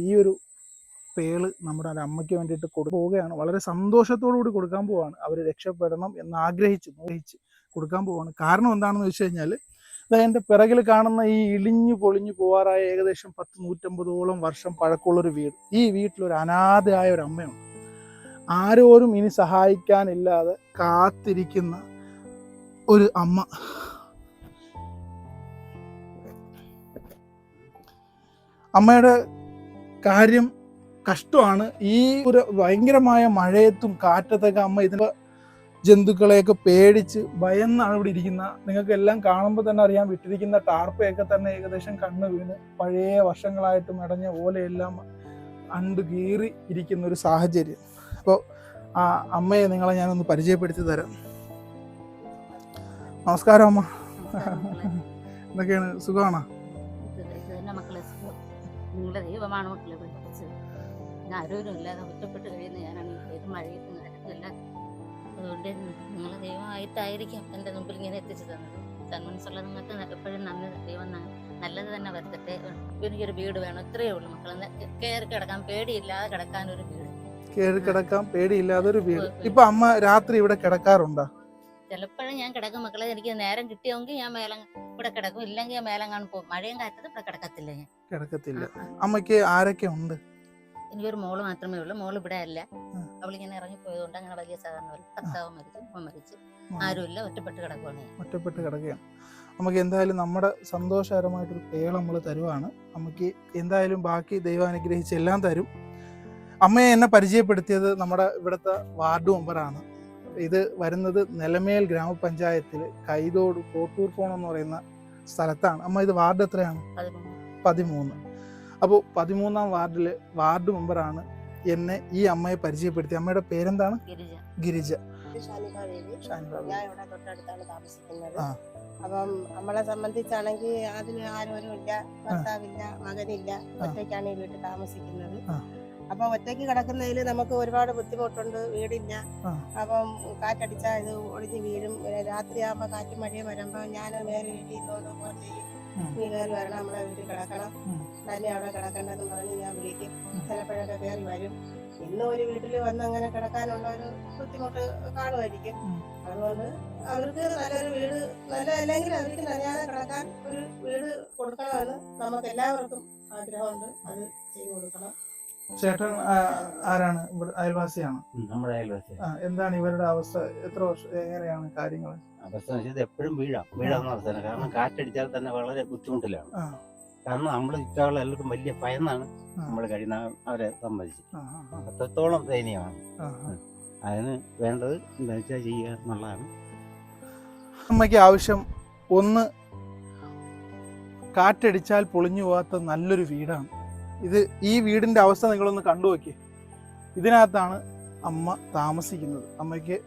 ഈ ഒരു പേൾ നമ്മുടെ ഒരു അമ്മയ്ക്ക് വേണ്ടിയിട്ട് കൊടു പോവുകയാണ്. വളരെ സന്തോഷത്തോടു കൂടി കൊടുക്കാൻ പോവാണ്. അവർ രക്ഷപ്പെടണം എന്ന് ആഗ്രഹിച്ച് മോഹിച്ച് കൊടുക്കാൻ പോവാണ്. കാരണം എന്താണെന്ന് വെച്ച് കഴിഞ്ഞാൽ എന്റെ പിറകിൽ കാണുന്ന ഈ ഇളിഞ്ഞു പൊളിഞ്ഞു പോവാറായ ഏകദേശം പത്ത് നൂറ്റമ്പതോളം വർഷം പഴക്കമുള്ളൊരു വീട്. ഈ വീട്ടിലൊരു അനാഥയായ ഒരു അമ്മയുണ്ട്. ആരോരും ഇനി സഹായിക്കാനില്ലാതെ കാത്തിരിക്കുന്ന ഒരു അമ്മ. അമ്മയുടെ കാര്യം കഷ്ടമാണ്. ഈ ഒരു ഭയങ്കരമായ മഴയത്തും കാറ്റത്തൊക്കെ അമ്മ ഇതിന്റെ ജന്തുക്കളെയൊക്കെ പേടിച്ച് ഭയന്നാണ് ഇവിടെ ഇരിക്കുന്ന. നിങ്ങൾക്ക് എല്ലാം കാണുമ്പോൾ തന്നെ അറിയാം വിട്ടിരിക്കുന്ന ടാർപ്പയൊക്കെ തന്നെ ഏകദേശം കണ്ണ് വീണ് പഴയ വർഷങ്ങളായിട്ട് മടഞ്ഞ ഓലയെല്ലാം അണ്ട് കീറി ഇരിക്കുന്ന ഒരു സാഹചര്യം. അപ്പോൾ ആ അമ്മയെ നിങ്ങളെ ഞാനൊന്ന് പരിചയപ്പെടുത്തി തരാം. നമസ്കാരം അമ്മ. എന്തൊക്കെയാണ്? സുഖമാണോ? നിങ്ങളുടെ ദൈവമാണ് മക്കളെ പഠിപ്പിച്ചത്. ഞാൻ ആരോരും ഇല്ലാതെ ഒറ്റപ്പെട്ട് കഴിയുന്ന ഞാനാണ് ഏത് മഴയത്തും കാര്യത്തില്ല അതുകൊണ്ട് നിങ്ങളെ ദൈവമായിട്ടായിരിക്കും എന്റെ മുമ്പിൽ ഇങ്ങനെ എത്തിച്ചു തന്നത് തന്മനസ്സുള്ള നിങ്ങൾക്ക് എപ്പോഴും നന്ദി. ദൈവം നല്ലത് തന്നെ വരുത്തട്ടെ. എനിക്കൊരു വീട് വേണം. ഇത്രയേ ഉള്ളൂ മക്കളെ. കയറി കിടക്കാൻ പേടിയില്ലാതെ കിടക്കാൻ ഒരു വീട്. കയറി കിടക്കാൻ പേടിയില്ലാതെ ഒരു വീട് ഇപ്പൊ അമ്മ രാത്രി ഇവിടെ കിടക്കാറുണ്ടോ? ചിലപ്പോഴും ഞാൻ കിടക്കും മക്കളെ എനിക്ക് നേരം കിട്ടിയെങ്കിൽ ഞാൻ മേലം ഇവിടെ കിടക്കും. ഇല്ലെങ്കിൽ ഞാൻ മേലം കാണും പോകും. മഴയും കാറ്റത്ത് ഇവിടെ കിടക്കത്തില്ല ഞാൻ. കിടക്കത്തില്ല. അമ്മയ്ക്ക് ആരൊക്കെ ഉണ്ട്? എനിക്കൊരു മോൾ മാത്രമേ ഉള്ളൂ. മോൾ ഇവിടെ അല്ല. അവളിങ്ങനെ ഇറങ്ങിപ്പോയതുകൊണ്ട് അങ്ങനെ വലിയ സാധാരണ ഭർത്താവ് മരിച്ചു അമ്മ മരിച്ചു. ആരുമില്ല. ഒറ്റപ്പെട്ട് കിടക്കുവാണ് ഒറ്റപ്പെട്ട് കിടക്കുകയാണ്. നമുക്ക് എന്തായാലും നമ്മുടെ സന്തോഷകരമായിട്ടൊരു പേള നമ്മൾ തരുവാണ്. നമുക്ക് എന്തായാലും ബാക്കി ദൈവം അനുഗ്രഹിച്ച് എല്ലാം തരും. അമ്മയെ എന്നെ പരിചയപ്പെടുത്തിയത് നമ്മുടെ ഇവിടുത്തെ വാർഡ് മെമ്പറാണ്. ഇത് വരുന്നത് നിലമേൽ ഗ്രാമപഞ്ചായത്തിൽ കൈതോട് കോട്ടൂർ ഫോൺ എന്ന് പറയുന്ന സ്ഥലത്താണ്. അമ്മ ഇത് വാർഡ് എത്രയാണ്? പതിമൂന്ന്. അപ്പോൾ പതിമൂന്നാം വാർഡിൽ വാർഡ് മെമ്പറാണ് എന്നെ ഈ അമ്മയെ പരിചയപ്പെടുത്തി അമ്മയുടെ പേരെന്താണ്? ഗിരിജ. ഞാൻ ഇവിടെ തൊട്ടടുത്താണ് താമസിക്കുന്നത്. ആ. അപ്പം നമ്മളെ സംബന്ധിച്ചാണെങ്കിൽ അതിന് ആരും ഇല്ല ഭർത്താവില്ല മകനില്ല ഒറ്റയ്ക്കാണ് ഈ വീട്ടിൽ താമസിക്കുന്നത്. അപ്പൊ ഒറ്റയ്ക്ക് കിടക്കുന്നതിൽ നമുക്ക് ഒരുപാട് ബുദ്ധിമുട്ടുണ്ട് വീടില്ല. അപ്പം കാറ്റടിച്ചാൽ ഇത് ഒളിഞ്ഞ് വീഴും. രാത്രിയാകുമ്പോൾ കാറ്റും മഴയും വരുമ്പോൾ ഞാൻ വേറെ വീട്ടിൽ ഇരുന്നോണ്ട് ഫോൺ ചെയ്യും. ഉം. നീ കയറി വരണം നമ്മളെ വീട്ടിൽ കിടക്കണം. തന്നെ അവിടെ കിടക്കണ്ടെന്ന് പറഞ്ഞ് ഞാൻ വിളിക്കും. ചിലപ്പോഴൊക്കെ കയറി വരും. ഇന്ന് ഒരു വീട്ടിൽ വന്ന് അങ്ങനെ കിടക്കാനുള്ള ഒരു ബുദ്ധിമുട്ട് കാണുമായിരിക്കും. അതുകൊണ്ട് അവർക്ക് നല്ലൊരു വീട് നല്ല അല്ലെങ്കിൽ അവർക്ക് നനയാതെ കിടക്കാൻ ഒരു വീട് കൊടുക്കണമെന്ന് നമുക്ക് എല്ലാവർക്കും ആഗ്രഹമുണ്ട്. അത് ചെയ്തു കൊടുക്കണം. ചേട്ടൻ ആരാണ്? ഇവിടെ അയൽവാസിയാണ്? നമ്മുടെ അയൽവാസി ആ, എന്താണ് ഇവരുടെ അവസ്ഥ? എത്ര വർഷം എങ്ങനെയാണ് കാര്യങ്ങൾ അവസ്ഥ വെച്ചാൽ എപ്പോഴും വീഴാം. വീഴാന്ന് അവസ്ഥയാണ്. കാരണം കാറ്റടിച്ചാൽ തന്നെ വളരെ ബുദ്ധിമുട്ടിലാണ്. ആ. കാരണം നമ്മൾ ചുറ്റാളുള്ള എല്ലാവർക്കും വലിയ ഭയന്നാണ് ആ. നമ്മൾ കഴിയുന്ന അവരെ സംബന്ധിച്ച്. ആ, ആ, ആ, അത്രത്തോളം ദയനീയമാണ്. ആ, ആ. അതിന് വേണ്ടത് എന്താ വെച്ചാൽ ചെയ്യുക എന്നുള്ളതാണ്. അമ്മയ്ക്ക് ആവശ്യം ഒന്ന് കാറ്റടിച്ചാൽ പൊളിഞ്ഞു പോകാത്ത നല്ലൊരു വീടാണ്. ഇത് ഈ വീടിന്റെ അവസ്ഥ നിങ്ങളൊന്ന് കണ്ടു നോക്കി ഇതിനകത്താണ് അമ്മ താമസിക്കുന്നത്. അമ്മയ്ക്ക്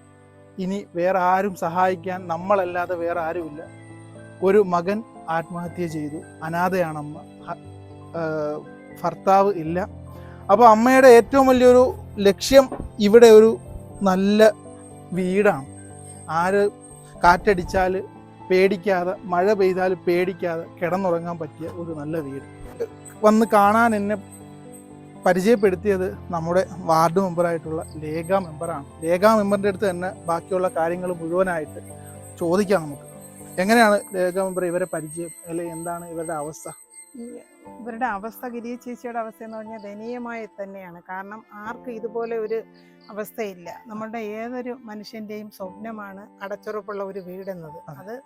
ഇനി വേറെ ആരും സഹായിക്കാൻ നമ്മളല്ലാതെ വേറെ ആരുമില്ല. ഒരു മകൻ ആത്മഹത്യ ചെയ്തു. അനാഥയാണ് അമ്മ. ഭർത്താവ് ഇല്ല. അപ്പോൾ അമ്മയുടെ ഏറ്റവും വലിയൊരു ലക്ഷ്യം ഇവിടെ ഒരു നല്ല വീടാണ്. ആര് കാറ്റടിച്ചാൽ പേടിക്കാതെ മഴ പെയ്താൽ പേടിക്കാതെ കിടന്നുറങ്ങാൻ പറ്റിയ ഒരു നല്ല വീട്. വന്ന് കാണാൻ എന്നെ പരിചയപ്പെടുത്തിയത് നമ്മുടെ വാർഡ് മെമ്പറായിട്ടുള്ള ലേഖ മെമ്പറാണ്. ലേഖ മെമ്പറിന്റെ അടുത്ത് തന്നെ ബാക്കിയുള്ള കാര്യങ്ങൾ മുഴുവനായിട്ട് ചോദിക്കാം നമുക്ക്. എങ്ങനെയാണ് ലേഖ മെമ്പർ ഇവരെ പരിചയം അല്ലെങ്കിൽ എന്താണ് ഇവരുടെ അവസ്ഥ? ഇവരുടെ അവസ്ഥ ഗിരി ചേച്ചിയുടെ അവസ്ഥ എന്ന് പറഞ്ഞാൽ ദയനീയമായി തന്നെയാണ്. കാരണം ആർക്കും ഇതുപോലെ ഒരു അവസ്ഥയില്ല. നമ്മളുടെ ഏതൊരു മനുഷ്യന്റെയും സ്വപ്നമാണ് അടച്ചുറപ്പുള്ള ഒരു വീടെന്നത്. അതെ.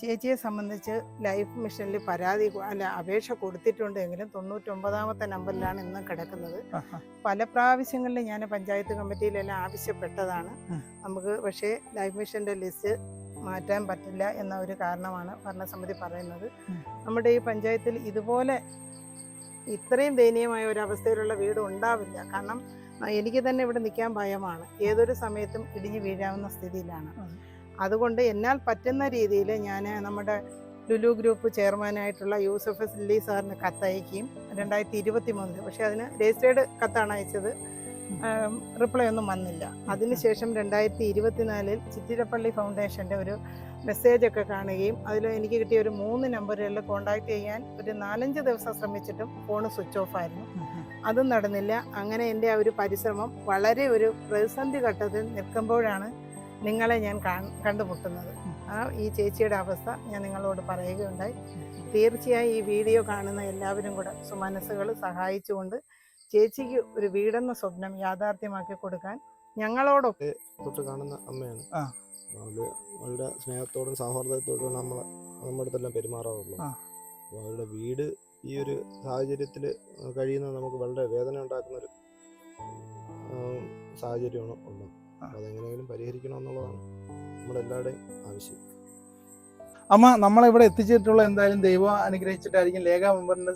ചേച്ചിയെ സംബന്ധിച്ച് ലൈഫ് മിഷനിൽ പരാതി അല്ല അപേക്ഷ കൊടുത്തിട്ടുണ്ടെങ്കിലും തൊണ്ണൂറ്റൊമ്പതാമത്തെ നമ്പറിലാണ് ഇന്ന് കിടക്കുന്നത്. പല പ്രാവശ്യങ്ങളിൽ ഞാൻ പഞ്ചായത്ത് കമ്മിറ്റിയിലെല്ലാം ആവശ്യപ്പെട്ടതാണ്. നമുക്ക് പക്ഷേ ലൈഫ് മിഷന്റെ ലിസ്റ്റ് മാറ്റാൻ പറ്റില്ല എന്ന ഒരു കാരണമാണ് ഭരണസമിതി പറയുന്നത്. നമ്മുടെ ഈ പഞ്ചായത്തിൽ ഇതുപോലെ ഇത്രയും ദയനീയമായ ഒരു അവസ്ഥയിലുള്ള വീട് ഉണ്ടാവില്ല. കാരണം എനിക്ക് തന്നെ ഇവിടെ നിൽക്കാൻ ഭയമാണ്. ഏതൊരു സമയത്തും ഇടിഞ്ഞു വീഴാവുന്ന സ്ഥിതിയിലാണ്. അതുകൊണ്ട് എന്നാൽ പറ്റുന്ന രീതിയിൽ ഞാൻ നമ്മുടെ ലുലു ഗ്രൂപ്പ് ചെയർമാനായിട്ടുള്ള യൂസഫ് സില്ലി സാറിന് കത്തയക്കുകയും രണ്ടായിരത്തി ഇരുപത്തി മൂന്നിൽ പക്ഷേ അതിന് രജിസ്റ്റേർഡ് കത്താണ് അയച്ചത്. റിപ്ലൈ ഒന്നും വന്നില്ല. അതിനുശേഷം രണ്ടായിരത്തി ഇരുപത്തിനാലിൽ ചിറ്റിരപ്പള്ളി ഫൗണ്ടേഷന്റെ ഒരു മെസ്സേജ് ഒക്കെ കാണുകയും അതിൽ എനിക്ക് കിട്ടിയ ഒരു മൂന്ന് നമ്പറുകളിൽ കോൺടാക്ട് ചെയ്യാൻ ഒരു നാലഞ്ച് ദിവസം ശ്രമിച്ചിട്ടും ഫോൺ സ്വിച്ച് ഓഫ് ആയിരുന്നു. അതും നടന്നില്ല. അങ്ങനെ എന്റെ ആ ഒരു പരിശ്രമം വളരെ ഒരു പ്രതിസന്ധി ഘട്ടത്തിൽ നിൽക്കുമ്പോഴാണ് നിങ്ങളെ ഞാൻ കാണ് കണ്ടുമുട്ടുന്നത്. ആ ഈ ചേച്ചിയുടെ അവസ്ഥ ഞാൻ നിങ്ങളോട് പറയുകയുണ്ടായി. തീർച്ചയായും ഈ വീഡിയോ കാണുന്ന എല്ലാവരും കൂടെ സുമനസ്സുകൾ സഹായിച്ചുകൊണ്ട് ചേച്ചിക്ക് ഒരു വീടെന്ന സ്വപ്നം യാഥാർത്ഥ്യമാക്കി കൊടുക്കാൻ ഞങ്ങളോടൊക്കെ തൊട്ട് കാണുന്ന അമ്മയാണ്. വളരെ സ്നേഹത്തോടും സൗഹാർദ്ദത്തോടും നമ്മൾ നമ്മുടെ അടുത്തെല്ലാം പെരുമാറാറുള്ളൂ. ആ. അപ്പോൾ അവരുടെ വീട് ഈ ഒരു സാഹചര്യത്തിൽ കഴിയുന്നത് നമുക്ക് വളരെ വേദന ഉണ്ടാക്കുന്ന ഒരു സാഹചര്യമാണ് ഉള്ളത്. അതെങ്ങനെയെങ്കിലും പരിഹരിക്കണം എന്നുള്ളതാണ് നമ്മുടെ എല്ലാവരുടെയും ആവശ്യം. അമ്മ നമ്മളിവിടെ എത്തിച്ചിട്ടുള്ള? എന്തായാലും ദൈവം അനുഗ്രഹിച്ചിട്ടായിരിക്കും ലേഖ മെമ്പറിന്റെ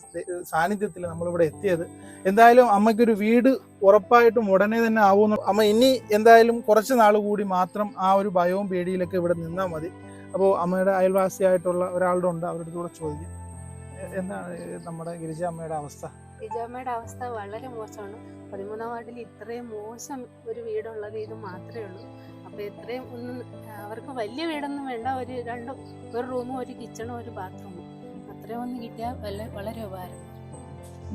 സാന്നിധ്യത്തിൽ നമ്മളിവിടെ എത്തിയത്. എന്തായാലും അമ്മയ്ക്കൊരു വീട് ഉറപ്പായിട്ടും ഉടനെ തന്നെ ആവുമെന്ന് അമ്മ ഇനി എന്തായാലും കുറച്ച് നാൾ കൂടി മാത്രം ആ ഒരു ഭയവും പേടിയിലൊക്കെ ഇവിടെ നിന്നാൽ മതി. അപ്പോൾ അമ്മയുടെ അയൽവാസിയായിട്ടുള്ള ഒരാളുടെ ഉണ്ട് അവരുടെ കൂടെ ചോദിക്കാം. എന്താണ് നമ്മുടെ ഗിരിജ അമ്മയുടെ അവസ്ഥ? ഗിരിജ അമ്മയുടെ അവസ്ഥ വളരെ മോശമാണ്. പതിമൂന്നാം വാർഡിൽ ഇത്രയും മോശം ഒരു വീടുള്ളത് ഇത് മാത്രമേ ഉള്ളൂ. അപ്പോൾ ഇത്രയും ഒന്നും അവർക്ക് വലിയ വീടൊന്നും വേണ്ട. ഒരു രണ്ട് ഒരു റൂമും ഒരു കിച്ചണും ഒരു ബാത്റൂമും. അത്രയും ഒന്ന് കിട്ടിയാൽ വല്ല വളരെ ഉപകാരം.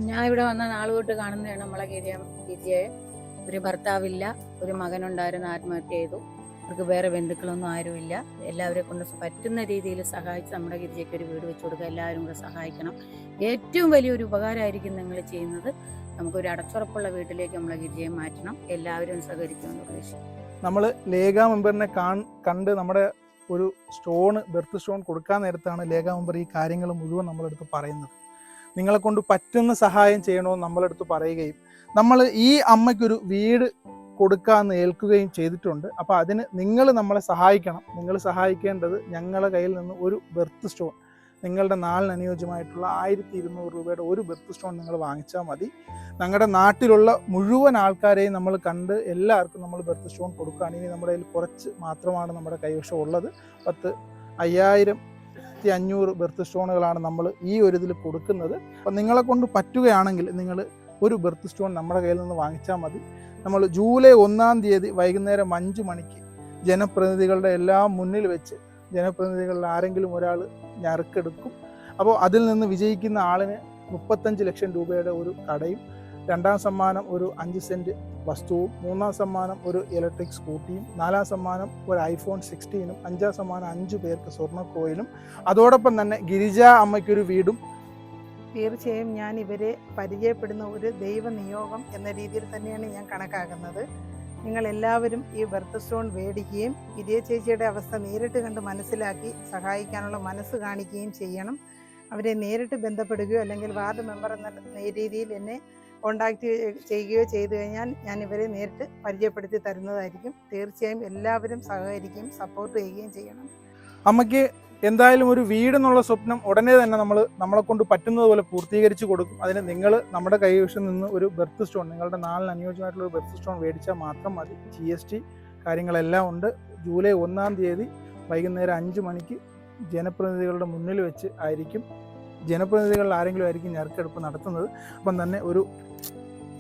ഞാൻ ഇവിടെ വന്ന നാൾ തൊട്ട് കാണുന്നതാണ് നമ്മളെ ഗിരിയ ഗിരിയെ ഒരു ഭർത്താവില്ല ഒരു മകനുണ്ടായിരുന്നു ആത്മഹത്യ ചെയ്തു. അവർക്ക് വേറെ ബന്ധുക്കളൊന്നും ആരുമില്ല. എല്ലാവരെ കൊണ്ട് പറ്റുന്ന രീതിയിൽ സഹായിച്ച് നമ്മുടെ ഗിരിജയ്ക്ക് ഒരു വീട് വെച്ചു കൊടുക്കുക. എല്ലാവരും കൂടെ സഹായിക്കണം. ഏറ്റവും വലിയൊരു ഉപകാരമായിരിക്കും നിങ്ങൾ ചെയ്യുന്നത് നമുക്കൊരു അടച്ചുറപ്പുള്ള വീട്ടിലേക്ക് നമ്മളെ ഗിരിജയെ മാറ്റണം. എല്ലാവരും സഹകരിക്കുമെന്ന് പ്രതീക്ഷിക്കും നമ്മൾ ലേഖ മെമ്പറിനെ കണ്ട് നമ്മുടെ ഒരു സ്റ്റോൺ ബെർത്ത് സ്റ്റോൺ കൊടുക്കാൻ നേരത്താണ് ലേഖ മെമ്പർ ഈ കാര്യങ്ങൾ മുഴുവൻ നമ്മളെടുത്ത് പറയുന്നത്. നിങ്ങളെ കൊണ്ട് പറ്റുന്ന സഹായം ചെയ്യണമെന്ന് നമ്മളെടുത്ത് പറയുകയും നമ്മൾ ഈ അമ്മയ്ക്കൊരു വീട് കൊടുക്കാമെന്ന് ഏൽക്കുകയും ചെയ്തിട്ടുണ്ട്. അപ്പോൾ അതിന് നിങ്ങൾ നമ്മളെ സഹായിക്കണം. നിങ്ങൾ സഹായിക്കേണ്ടത് ഞങ്ങളുടെ കയ്യിൽ നിന്ന് ഒരു ബെർത്ത് സ്റ്റോൺ നിങ്ങളുടെ നാളിന് അനുയോജ്യമായിട്ടുള്ള ആയിരത്തി ഇരുന്നൂറ് രൂപയുടെ ഒരു ബെർത്ത് സ്റ്റോൺ നിങ്ങൾ വാങ്ങിച്ചാൽ മതി. ഞങ്ങളുടെ നാട്ടിലുള്ള മുഴുവൻ ആൾക്കാരെയും നമ്മൾ കണ്ട് എല്ലാവർക്കും നമ്മൾ ബെർത്ത് സ്റ്റോൺ കൊടുക്കുകയാണ്. ഇനി നമ്മുടെ കയ്യിൽ കുറച്ച് മാത്രമാണ് നമ്മുടെ കൈവശം ഉള്ളത്. പത്ത് അയ്യായിരം അഞ്ഞൂറ് ബെർത്ത് സ്റ്റോണുകളാണ് നമ്മൾ ഈ ഒരു ഇതിൽ കൊടുക്കുന്നത്. അപ്പം നിങ്ങളെ കൊണ്ട് പറ്റുകയാണെങ്കിൽ നിങ്ങൾ ഒരു ബെർത്ത് സ്റ്റോൺ നമ്മുടെ കയ്യിൽ നിന്ന് വാങ്ങിച്ചാൽ മതി. നമ്മൾ ജൂലൈ ഒന്നാം തീയതി വൈകുന്നേരം അഞ്ച് മണിക്ക് ജനപ്രതിനിധികളുടെ എല്ലാം മുന്നിൽ വെച്ച് ജനപ്രതിനിധികളിൽ ആരെങ്കിലും ഒരാൾ ഞറുക്കെടുക്കും അപ്പോൾ അതിൽ നിന്ന് വിജയിക്കുന്ന ആളിന് മുപ്പത്തഞ്ച് ലക്ഷം രൂപയുടെ ഒരു കടയും രണ്ടാം സമ്മാനം ഒരു അഞ്ച് സെന്റ് വസ്തുവും മൂന്നാം സമ്മാനം ഒരു ഇലക്ട്രിക് സ്കൂട്ടിയും നാലാം സമ്മാനം ഒരു ഐഫോൺ സിക്സ്റ്റീനും അഞ്ചാം സമ്മാനം അഞ്ച് പേർക്ക് സ്വർണ കോയിലും അതോടൊപ്പം തന്നെ ഗിരിജ അമ്മയ്ക്കൊരു വീടും തീർച്ചയായും ഞാൻ ഇവരെ പരിചയപ്പെടുന്ന ഒരു ദൈവനിയോഗം എന്ന രീതിയിൽ തന്നെയാണ് ഞാൻ കണക്കാക്കുന്നത്. നിങ്ങൾ എല്ലാവരും ഈ ബർത്ത് സ്റ്റോൺ മേടിക്കുകയും വിജയ ചേച്ചിയുടെ അവസ്ഥ നേരിട്ട് കണ്ട് മനസ്സിലാക്കി സഹായിക്കാനുള്ള മനസ്സ് കാണിക്കുകയും ചെയ്യണം. അവരെ നേരിട്ട് ബന്ധപ്പെടുകയോ അല്ലെങ്കിൽ വാർഡ് മെമ്പർ എന്ന രീതിയിൽ എന്നെ കോണ്ടാക്ട് ചെയ്യുകയോ ചെയ്തു കഴിഞ്ഞാൽ ഞാൻ ഇവരെ നേരിട്ട് പരിചയപ്പെടുത്തി തരുന്നതായിരിക്കും. തീർച്ചയായും എല്ലാവരും സഹകരിക്കുകയും സപ്പോർട്ട് ചെയ്യുകയും ചെയ്യണം. അമ്മയ്ക്ക് എന്തായാലും ഒരു വീടെന്നുള്ള സ്വപ്നം ഉടനെ തന്നെ നമ്മൾ നമ്മളെ കൊണ്ട് പറ്റുന്നത് പോലെ പൂർത്തീകരിച്ച് കൊടുക്കും. അതിന് നിങ്ങൾ നമ്മുടെ കൈവശം നിന്ന് ഒരു ബെർത്ത് സ്റ്റോൺ നിങ്ങളുടെ നാലിന് അനുയോജ്യമായിട്ടുള്ള ഒരു ബെർത്ത് സ്റ്റോൺ മേടിച്ചാൽ മാത്രം മതി. ജി എസ് ടി കാര്യങ്ങളെല്ലാം ഉണ്ട്. ജൂലൈ ഒന്നാം തീയതി വൈകുന്നേരം അഞ്ച് മണിക്ക് ജനപ്രതിനിധികളുടെ മുന്നിൽ വെച്ച് ആയിരിക്കും. ജനപ്രതിനിധികളിൽ ആരെങ്കിലും ആയിരിക്കും ഞെറുക്കെടുപ്പ് നടത്തുന്നത്. അപ്പം തന്നെ ഒരു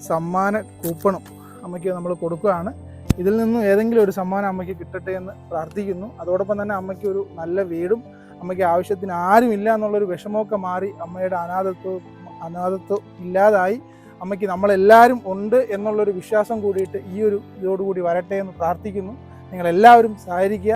സമ്മാന കൂപ്പണും അമ്മയ്ക്ക് നമ്മൾ കൊടുക്കുകയാണ്. ഇതിൽ നിന്നും ഏതെങ്കിലും ഒരു സമ്മാനം അമ്മയ്ക്ക് കിട്ടട്ടെ എന്ന് പ്രാർത്ഥിക്കുന്നു. അതോടൊപ്പം തന്നെ അമ്മയ്ക്ക് ഒരു നല്ല വീടും അമ്മയ്ക്ക് ആവശ്യത്തിന് ആരുമില്ല എന്നുള്ളൊരു വിഷമമൊക്കെ മാറി അമ്മയുടെ അനാഥത്വം അനാഥത്വം ഇല്ലാതായി. അമ്മയ്ക്ക് നമ്മളെല്ലാവരും ഉണ്ട് എന്നുള്ളൊരു വിശ്വാസം കൂടിയിട്ട് ഈ ഒരു ഇതോടുകൂടി വരട്ടെ എന്ന് പ്രാർത്ഥിക്കുന്നു. നിങ്ങളെല്ലാവരും സഹകരിക്കുക.